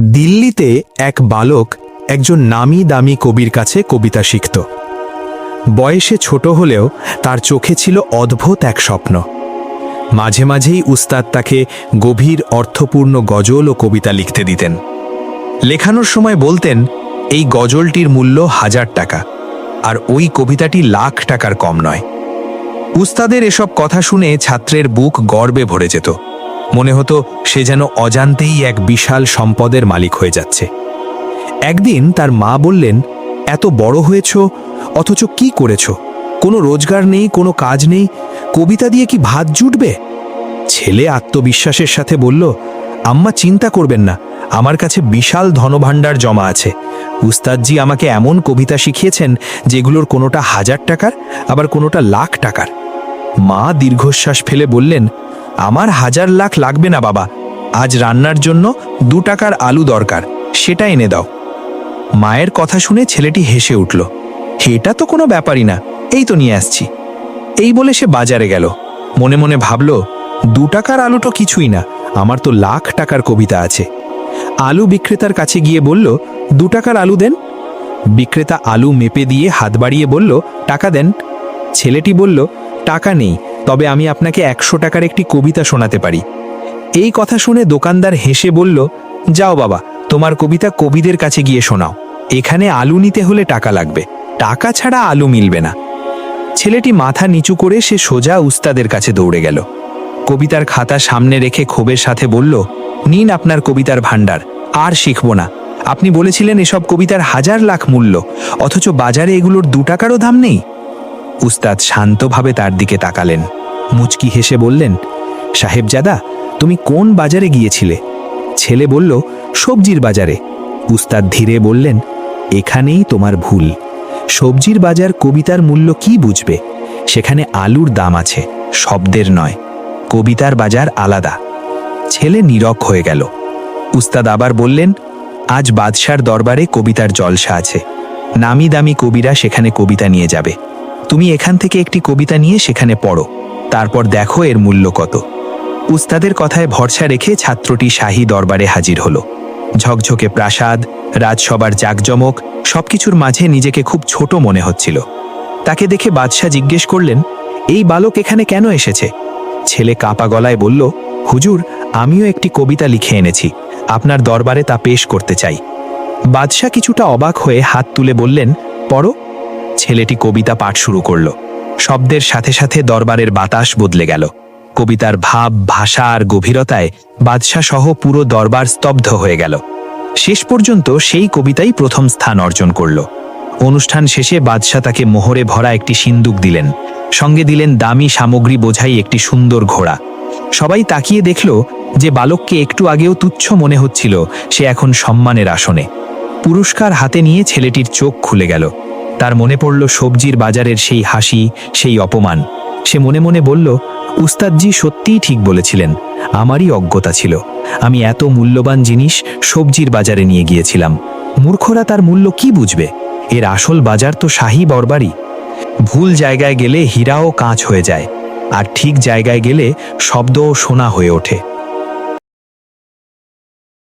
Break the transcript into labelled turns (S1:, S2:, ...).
S1: দিল্লিতে এক বালক একজন নামি দামি কবির কাছে কবিতা শিখত। বয়সে ছোট হলেও তার চোখে ছিল অদ্ভুত এক স্বপ্ন। মাঝে মাঝেই উস্তাদ তাকে গভীর অর্থপূর্ণ গজল ও কবিতা লিখতে দিতেন। লেখানোর সময় বলতেন, এই গজলটির মূল্য হাজার টাকা, আর ওই কবিতাটি লাখ টাকার কম নয়। উস্তাদের এসব কথা শুনে ছাত্রের বুক গর্বে ভরে যেত। মনে হতো সে যেন অজান্তেই এক বিশাল সম্পদের মালিক হয়ে যাচ্ছে। একদিন তার মা বললেন, এত বড় হয়েছ, অথচ কি করেছ? কোনো রোজগার নেই, কোনো কাজ নেই, কবিতা দিয়ে কি ভাত জুটবে? ছেলে আত্মবিশ্বাসের সাথে বলল, আম্মা চিন্তা করবেন না, আমার কাছে বিশাল ধনভাণ্ডার জমা আছে। উস্তাদজি আমাকে এমন কবিতা শিখিয়েছেন, যেগুলোর কোনোটা হাজার টাকার, আবার কোনোটা লাখ টাকার। মা দীর্ঘশ্বাস ফেলে বললেন আমার হাজার লাখ লাগবে না বাবা। আজ রান্নার জন্য দু টাকার আলু দরকার, সেটা এনে দাও। মায়ের কথা শুনে ছেলেটি হেসে উঠল, এটা তো কোনো ব্যাপারই না, এই তো নিয়ে আসছি। এই বলে সে বাজারে গেল। মনে মনে ভাবল, দু টাকার আলু তো কিছুই না, আমার তো লাখ টাকার কবিতা আছে। আলু বিক্রেতার কাছে গিয়ে বলল, দু টাকার আলু দেন। বিক্রেতা আলু মেপে দিয়ে হাত বাড়িয়ে বলল, টাকা দেন। ছেলেটি বলল, টাকা নেই তবে আমি আপনাকে একশো টাকার একটি কবিতা শোনাতে পারি। এই কথা শুনে দোকানদার হেসে বলল, যাও বাবা, তোমার কবিতা কবিদের কাছে গিয়ে শোনাও। এখানে আলু নিতে হলে টাকা লাগবে। টাকা ছাড়া আলু মিলবে না। ছেলেটি মাথা নিচু করে সে সোজা উস্তাদের কাছে দৌড়ে গেল। কবিতার খাতা সামনে রেখে ক্ষোভের সাথে বলল, নিন আপনার কবিতার ভাণ্ডার, আর শিখব না। আপনি বলেছিলেন এসব কবিতার হাজার লাখ মূল্য, অথচ বাজারে এগুলোর দু টাকারও দাম নেই? উস্তাদ শান্তভাবে তার দিকে তাকালেন। মুচকি হেসে বললেন, সাহেবজাদা, তুমি কোন বাজারে গিয়েছিলে? ছেলে বলল, সবজির বাজারে। উস্তাদ ধীরে বললেন, এখানেই তোমার ভুল। সবজির বাজার কবিতার মূল্য কি বুঝবে? সেখানে আলুর দাম আছে, শব্দের নয়। কবিতার বাজার আলাদা। ছেলে নীরব হয়ে গেল। উস্তাদ আবার বললেন, আজ বাদশার দরবারে কবিতার জলসা আছে। নামি দামি কবিরা সেখানে কবিতা নিয়ে যাবে। তুমি এখান থেকে একটি কবিতা নিয়ে সেখানে পড়ো। তারপর দেখো এর মূল্য কত। উস্তাদের কথায় ভরসা রেখে ছাত্রটি শাহী দরবারে হাজির হলো। ঝকঝকে প্রাসাদ, রাজসভার জাকজমক, সবকিছুর মাঝে নিজেকে খুব ছোট মনে হচ্ছিল। তাকে দেখে বাদশাহ জিজ্ঞেস করলেন, এই বালক এখানে কেন এসেছে? ছেলে কাপা গলায় বলল, হুজুর, আমিও একটি কবিতা লিখে এনেছি। আপনার দরবারে তা পেশ করতে চাই। বাদশাহ কিছুটা অবাক হয়ে হাত তুলে বললেন, পড়ো। ছেলেটি কবিতা পাঠ শুরু করল। শব্দের সাথে সাথে দরবারের বাতাস বদলে গেল। কবিতার ভাব, ভাষা আর গভীরতায় বাদশাহ সহ পুরো দরবার স্তব্ধ হয়ে গেল। শেষ পর্যন্ত সেই কবিতাই প্রথম স্থান অর্জন করল। অনুষ্ঠান শেষে বাদশাহ তাকে মোহরে ভরা একটি সিন্দুক দিলেন। সঙ্গে দিলেন দামি সামগ্রী বোঝাই একটি সুন্দর ঘোড়া। সবাই তাকিয়ে দেখল যে বালককে একটু আগেও তুচ্ছ মনে হচ্ছিল, সে এখন সম্মানের আসনে। পুরস্কার হাতে নিয়ে ছেলেটির চোখ খুলে গেল। তার মনে পড়ল সবজির বাজারের সেই হাসি, সেই অপমান। সে মনে মনে বলল, উস্তাদজি সত্যিই ঠিক বলেছিলেন। আমারই অজ্ঞতা ছিল। আমি এত মূল্যবান জিনিস সবজির বাজারে নিয়ে গিয়েছিলাম। মূর্খরা তার মূল্য কি বুঝবে? এর আসল বাজার তো শাহী বরবারই ভুল জায়গায় গেলে হীরাও কাঁচ হয়ে যায়। আর ঠিক জায়গায় গেলে শব্দও শোনা হয়ে ওঠে।